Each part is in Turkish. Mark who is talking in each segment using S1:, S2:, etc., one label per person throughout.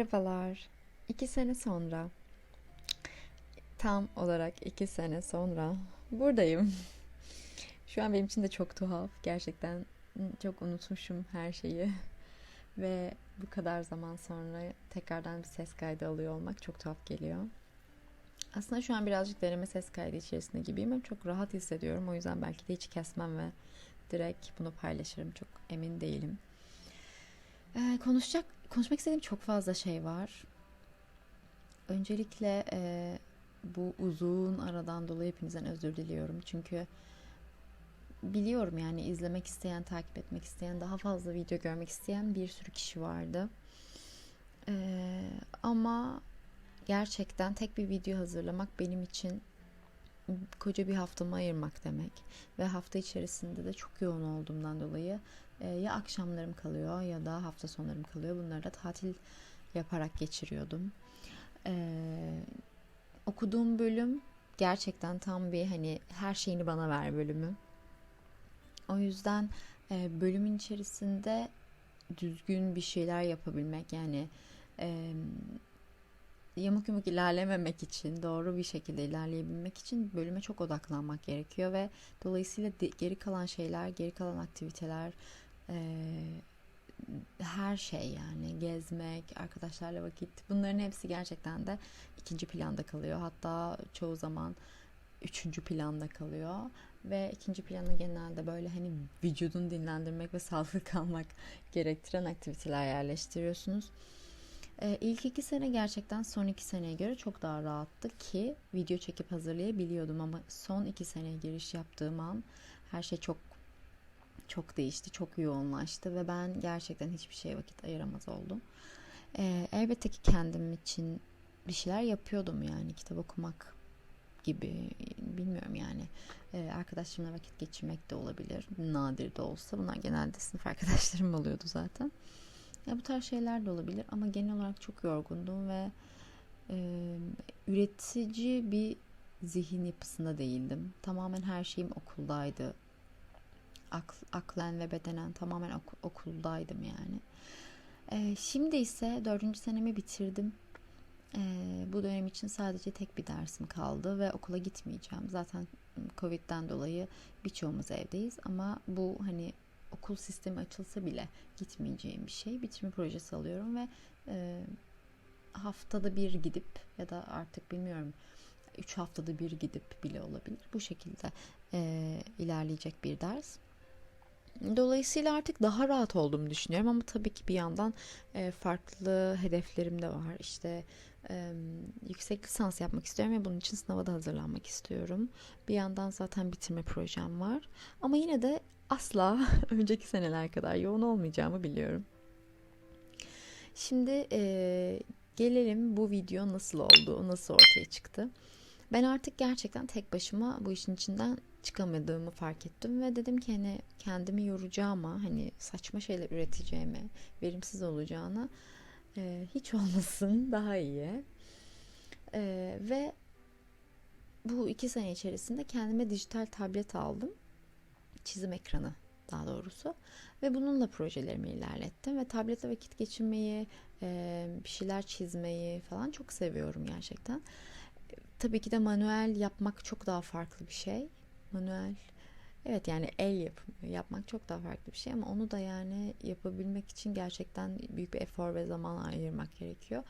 S1: Merhabalar. İki sene sonra, tam olarak iki sene sonra buradayım. Şu an benim için de çok tuhaf. Gerçekten çok unutmuşum her şeyi. Ve bu kadar zaman sonra tekrardan bir ses kaydı alıyor olmak çok tuhaf geliyor. Aslında şu an birazcık deneme ses kaydı içerisinde gibiyim ama çok rahat hissediyorum. O yüzden belki de hiç kesmem ve direkt bunu paylaşırım. Çok emin değilim. Ee, konuşacak, konuşmak istediğim çok fazla şey var. Öncelikle e, bu uzun aradan dolayı hepinizden özür diliyorum. Çünkü biliyorum yani izlemek isteyen, takip etmek isteyen, daha fazla video görmek isteyen bir sürü kişi vardı. Ee, ama gerçekten tek bir video hazırlamak benim için koca bir haftamı ayırmak demek. Ve hafta içerisinde de çok yoğun olduğumdan dolayı e, ya akşamlarım kalıyor ya da hafta sonlarım kalıyor. Bunları da tatil yaparak geçiriyordum. Ee, okuduğum bölüm gerçekten tam bir hani her şeyini bana ver bölümü. O yüzden e, bölümün içerisinde düzgün bir şeyler yapabilmek yani e, yamuk yumuk ilerlememek için doğru bir şekilde ilerleyebilmek için bölüme çok odaklanmak gerekiyor ve dolayısıyla geri kalan şeyler, geri kalan aktiviteler her şey yani gezmek, arkadaşlarla vakit bunların hepsi gerçekten de ikinci planda kalıyor. Hatta çoğu zaman üçüncü planda kalıyor ve ikinci plana genelde böyle hani vücudunu dinlendirmek ve sağlıklı kalmak gerektiren aktiviteler yerleştiriyorsunuz. Ee, ilk iki sene gerçekten son iki seneye göre çok daha rahattı ki video çekip hazırlayabiliyordum ama son iki seneye giriş yaptığım an her şey çok çok değişti, çok yoğunlaştı ve ben gerçekten hiçbir şeye vakit ayıramaz oldum. Ee, elbette ki kendim için bir şeyler yapıyordum yani kitap okumak gibi bilmiyorum yani. Ee, arkadaşlarımla vakit geçirmek de olabilir nadir de olsa. Bunlar genelde sınıf arkadaşlarım oluyordu zaten. Ya bu tarz şeyler de olabilir ama genel olarak çok yorgundum ve e, üretici bir zihin yapısında değildim. Tamamen her şeyim okuldaydı Akl, aklen ve bedenen tamamen ok, okuldaydım yani e, şimdi ise dördüncü senemi bitirdim ee, bu dönem için sadece tek bir dersim kaldı ve okula gitmeyeceğim. Zaten Covid'den dolayı birçoğumuz evdeyiz ama bu hani okul sistemi açılsa bile gitmeyeceğim bir şey. Bitirme projesi alıyorum ve e, haftada bir gidip ya da artık bilmiyorum 3 haftada bir gidip bile olabilir. Bu şekilde e, ilerleyecek bir ders. Dolayısıyla artık daha rahat olduğumu düşünüyorum ama tabii ki bir yandan e, farklı hedeflerim de var. İşte e, yüksek lisans yapmak istiyorum ve bunun için sınava da hazırlanmak istiyorum. Bir yandan zaten bitirme projem var. Ama yine de asla önceki seneler kadar yoğun olmayacağımı biliyorum. Şimdi e, gelelim bu video nasıl oldu, nasıl ortaya çıktı. Ben artık gerçekten tek başıma bu işin içinden çıkamadığımı fark ettim ve dedim ki hani kendimi yoracağıma hani saçma şeyler üreteceğime verimsiz olacağına e, hiç olmasın daha iyi. E, ve bu iki sene içerisinde kendime dijital tablet aldım. Çizim ekranı daha doğrusu. Ve bununla projelerimi ilerlettim ve tabletle vakit geçirmeyi e, bir şeyler çizmeyi falan çok seviyorum gerçekten. Tabii ki de manuel yapmak çok daha farklı bir şey manuel evet yani el yapımı yapmak çok daha farklı bir şey ama onu da yani yapabilmek için gerçekten büyük bir efor ve zaman ayırmak gerekiyor.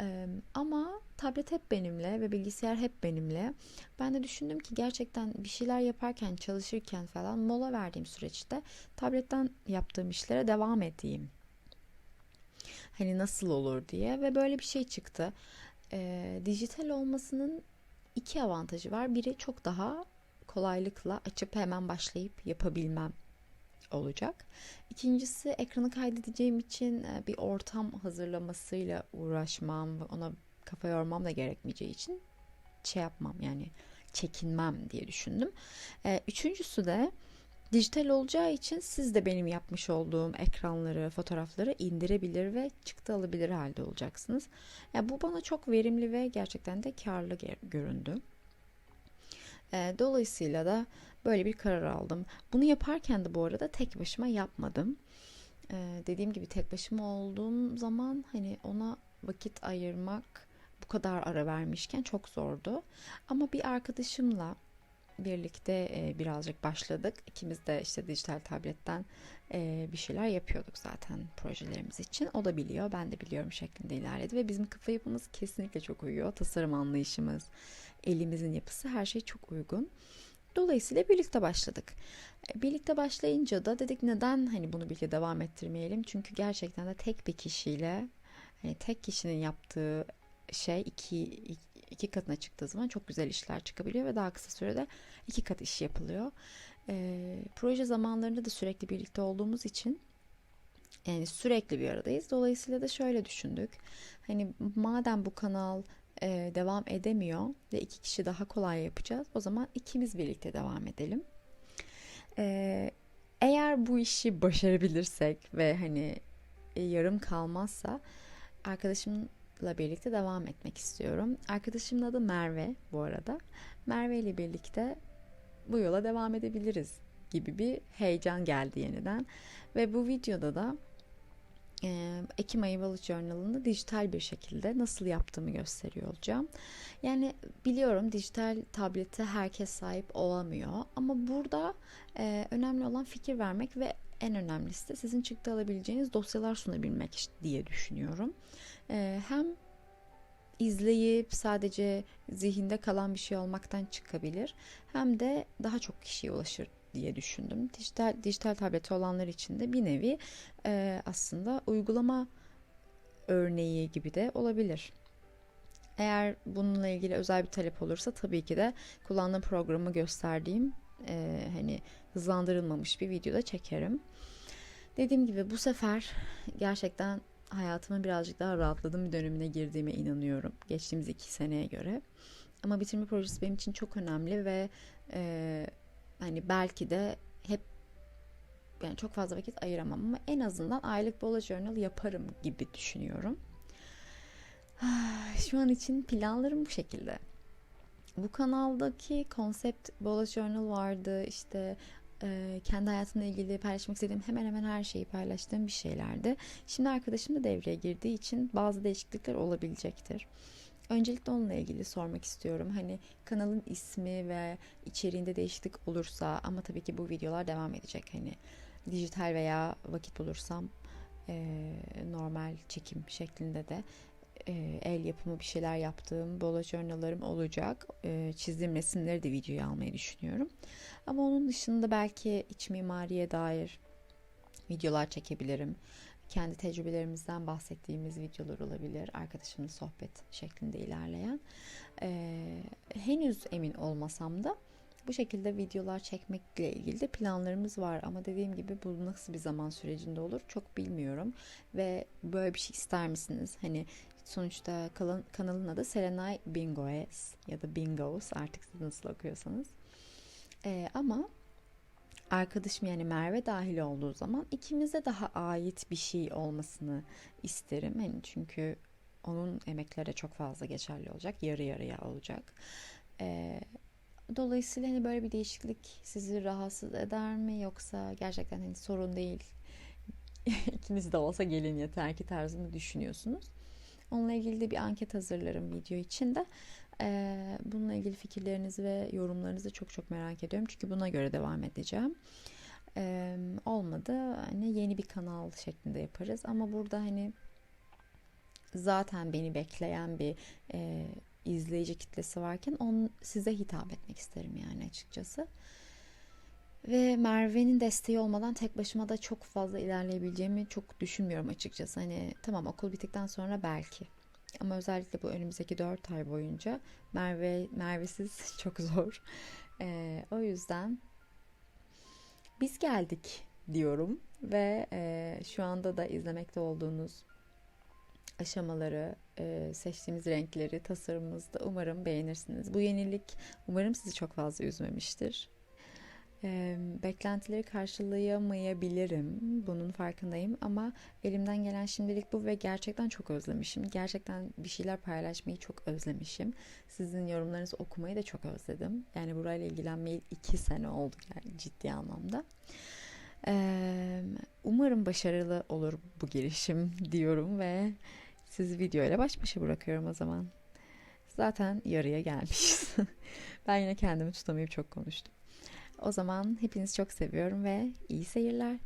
S1: Ee, ama tablet hep benimle ve bilgisayar hep benimle. Ben de düşündüm ki gerçekten bir şeyler yaparken, çalışırken falan mola verdiğim süreçte tabletten yaptığım işlere devam edeyim. Hani nasıl olur diye ve böyle bir şey çıktı. Ee, dijital olmasının iki avantajı var. Biri çok daha kolaylıkla açıp hemen başlayıp yapabilmem olacak. İkincisi ekranı kaydedeceğim için e, bir ortam hazırlamasıyla uğraşmam ve ona kafa yormam da gerekmeyeceği için şey yapmam yani çekinmem diye düşündüm. E, üçüncüsü de dijital olacağı için siz de benim yapmış olduğum ekranları, fotoğrafları indirebilir ve çıktı alabilir halde olacaksınız. Ya bu bana çok verimli ve gerçekten de karlı göründü. Dolayısıyla da böyle bir karar aldım. Bunu yaparken de bu arada tek başıma yapmadım. Dediğim gibi tek başıma olduğum zaman hani ona vakit ayırmak bu kadar ara vermişken çok zordu. Ama bir arkadaşımla birlikte e, birazcık başladık. İkimiz de işte dijital tabletten e, bir şeyler yapıyorduk zaten projelerimiz için. O da biliyor, ben de biliyorum şeklinde ilerledi ve bizim kafa yapımız kesinlikle çok uyuyor. Tasarım anlayışımız, elimizin yapısı her şey çok uygun. Dolayısıyla birlikte başladık. E, birlikte başlayınca da dedik neden hani bunu birlikte devam ettirmeyelim? Çünkü gerçekten de tek bir kişiyle hani tek kişinin yaptığı şey iki, iki katına çıktığı zaman çok güzel işler çıkabiliyor ve daha kısa sürede iki kat iş yapılıyor. E, proje zamanlarında da sürekli birlikte olduğumuz için yani sürekli bir aradayız. Dolayısıyla da şöyle düşündük. Hani madem bu kanal e, devam edemiyor ve iki kişi daha kolay yapacağız. O zaman ikimiz birlikte devam edelim. E, eğer bu işi başarabilirsek ve hani e, yarım kalmazsa arkadaşımla birlikte devam etmek istiyorum. Arkadaşımın adı Merve bu arada. Merve ile birlikte bu yola devam edebiliriz gibi bir heyecan geldi yeniden. Ve bu videoda da Ekim ayı Bullet Journal'ını dijital bir şekilde nasıl yaptığımı gösteriyor olacağım. Yani biliyorum dijital tablete herkes sahip olamıyor ama burada e, önemli olan fikir vermek ve en önemlisi de sizin çıktı alabileceğiniz dosyalar sunabilmek diye düşünüyorum. E, hem izleyip sadece zihinde kalan bir şey olmaktan çıkabilir hem de daha çok kişiye ulaşır diye düşündüm. Dijital, dijital tableti olanlar için de bir nevi e, aslında uygulama örneği gibi de olabilir. Eğer bununla ilgili özel bir talep olursa tabii ki de kullandığım programı gösterdiğim e, hani hızlandırılmamış bir videoda çekerim. Dediğim gibi bu sefer gerçekten hayatımın birazcık daha rahatladığım bir dönemine girdiğime inanıyorum. Geçtiğimiz iki seneye göre. Ama bitirme projesi benim için çok önemli ve e, hani belki de hep yani çok fazla vakit ayıramam ama en azından aylık bullet journal yaparım gibi düşünüyorum. Şu an için planlarım bu şekilde. Bu kanaldaki konsept bullet journal vardı. İşte e, kendi hayatımla ilgili paylaşmak istediğim hemen hemen her şeyi paylaştığım bir şeylerdi. Şimdi arkadaşım da devreye girdiği için bazı değişiklikler olabilecektir. Öncelikle onunla ilgili sormak istiyorum. Hani kanalın ismi ve içeriğinde değişiklik olursa ama tabii ki bu videolar devam edecek. Hani dijital veya vakit bulursam e, normal çekim şeklinde de e, el yapımı bir şeyler yaptığım bola journallarım olacak. E, çizdiğim resimleri de videoya almayı düşünüyorum. Ama onun dışında belki iç mimariye dair videolar çekebilirim kendi tecrübelerimizden bahsettiğimiz videolar olabilir. Arkadaşımla sohbet şeklinde ilerleyen. Ee, henüz emin olmasam da bu şekilde videolar çekmekle ilgili de planlarımız var ama dediğim gibi bu nasıl bir zaman sürecinde olur çok bilmiyorum ve böyle bir şey ister misiniz? Hani sonuçta kanalın adı Serenay Bingoes ya da Bingos artık siz nasıl okuyorsanız. Ee, ama arkadaşım yani Merve dahil olduğu zaman ikimize daha ait bir şey olmasını isterim. Yani çünkü onun emekleri çok fazla geçerli olacak. Yarı yarıya olacak. Ee, dolayısıyla hani böyle bir değişiklik sizi rahatsız eder mi yoksa gerçekten hani sorun değil. İkiniz de olsa gelin yeter ki tarzını düşünüyorsunuz. Onunla ilgili de bir anket hazırlarım video için de. Ee, bununla ilgili fikirlerinizi ve yorumlarınızı çok çok merak ediyorum. Çünkü buna göre devam edeceğim. Ee, olmadı hani yeni bir kanal şeklinde yaparız. Ama burada hani zaten beni bekleyen bir e, izleyici kitlesi varken on, size hitap etmek isterim yani açıkçası. Ve Merve'nin desteği olmadan tek başıma da çok fazla ilerleyebileceğimi çok düşünmüyorum açıkçası. Hani tamam okul bittikten sonra belki. Ama özellikle bu önümüzdeki 4 ay boyunca Merve Merve'siz çok zor. Ee, o yüzden biz geldik diyorum ve e, şu anda da izlemekte olduğunuz aşamaları, e, seçtiğimiz renkleri, tasarımımızda umarım beğenirsiniz. Bu yenilik umarım sizi çok fazla üzmemiştir. E, beklentileri karşılayamayabilirim. Bunun farkındayım ama elimden gelen şimdilik bu ve gerçekten çok özlemişim. Gerçekten bir şeyler paylaşmayı çok özlemişim. Sizin yorumlarınızı okumayı da çok özledim. Yani burayla ilgilenmeye iki sene oldu yani ciddi anlamda. Umarım başarılı olur bu girişim diyorum ve sizi video ile baş başa bırakıyorum o zaman. Zaten yarıya gelmişiz. ben yine kendimi tutamayıp çok konuştum. O zaman hepinizi çok seviyorum ve iyi seyirler.